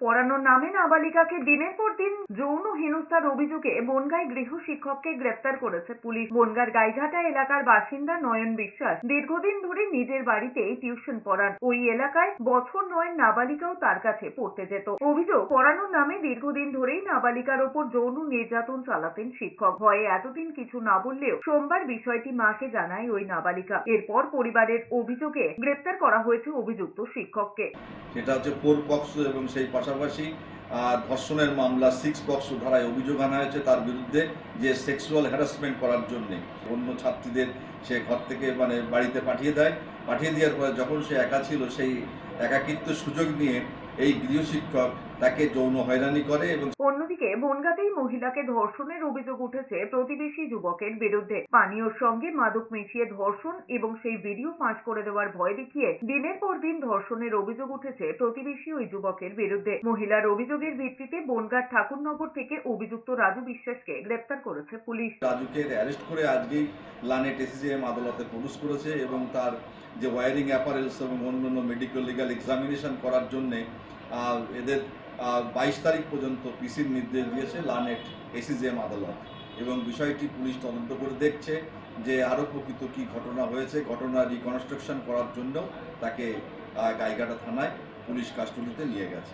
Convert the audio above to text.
পড়ানোর নামে নাবালিকাকে দিনের পর দিন যৌন হেনস্থার অভিযোগে বনগাঁই গৃহ শিক্ষককে গ্রেপ্তার করেছে পুলিশ। বনগাঁর গাইঘাটা এলাকার বাসিন্দা নয়ন বিশ্বাস দীর্ঘদিন ধরে নিজের বাড়িতে টিউশন পড়ান। ওই এলাকায় বছর নয় নাবালিকাও তার কাছে পড়তে যেত। অভিযোগ পড়ানোর নামে দীর্ঘদিন ধরেই নাবালিকার ওপর যৌন নির্যাতন চালাতেন শিক্ষক। ভয়ে এতদিন কিছু না বললেও সোমবার বিষয়টি মাকে জানায় ওই নাবালিকা। এরপর পরিবারের অভিযোগে গ্রেপ্তার করা হয়েছে অভিযুক্ত শিক্ষককে। সেটা হচ্ছে এবং সেই পাশাপাশি ধর্ষণের মামলা সিক্স বক্স ধারায় অভিযোগ আনা হয়েছে তার বিরুদ্ধে যে সেক্সুয়াল হ্যারাসমেন্ট করার জন্য। অন্য ছাত্রীদের সে ঘর থেকে মানে বাড়িতে পাঠিয়ে দেয়। পাঠিয়ে দেওয়ার পরে যখন সে একা ছিল, সেই একাকিত্ব সুযোগ নিয়ে এই গৃহশিক্ষক তাকে যৌন হয়রানি করে এবং বনগাঁতেই মহিলাকে ধর্ষণের অভিযোগ উঠেছে প্রতিবেশী যুবকের বিরুদ্ধে। পানীয়র সঙ্গে মাদক মিশিয়ে ধর্ষণ এবং সেই ভিডিও ফাঁস করে দেওয়ার ভয় দেখিয়ে দিনের পর দিন ধর্ষণের অভিযোগ উঠেছে প্রতিবেশী ওই যুবকের বিরুদ্ধে। মহিলার অভিযোগের ভিত্তিতে বনগাঁ ঠাকুরনগর থেকে অভিযুক্ত রাজু বিশ্বাসকে গ্রেপ্তার করেছে পুলিশ। রাজুকে অ্যারেস্ট করে আজকেই লানেট এসিজিএম আদালতে প্রডিউস করেছে এবং তার যে ওয়ারিং অ্যাপারেলস এবং অন্যান্য মেডিকেল লিগাল এক্সামিনেশন করার জন্যে এদের বাইশ তারিখ পর্যন্ত পিসির নির্দেশ দিয়েছে লানেট এসিজেম আদালত। এবং বিষয়টি পুলিশ তদন্ত করে দেখছে যে আরও প্রকৃত কী ঘটনা হয়েছে। ঘটনা রিকনস্ট্রাকশন করার জন্য তাকে গাইঘাটা থানায় পুলিশ কাস্টডিতে নিয়ে গেছে।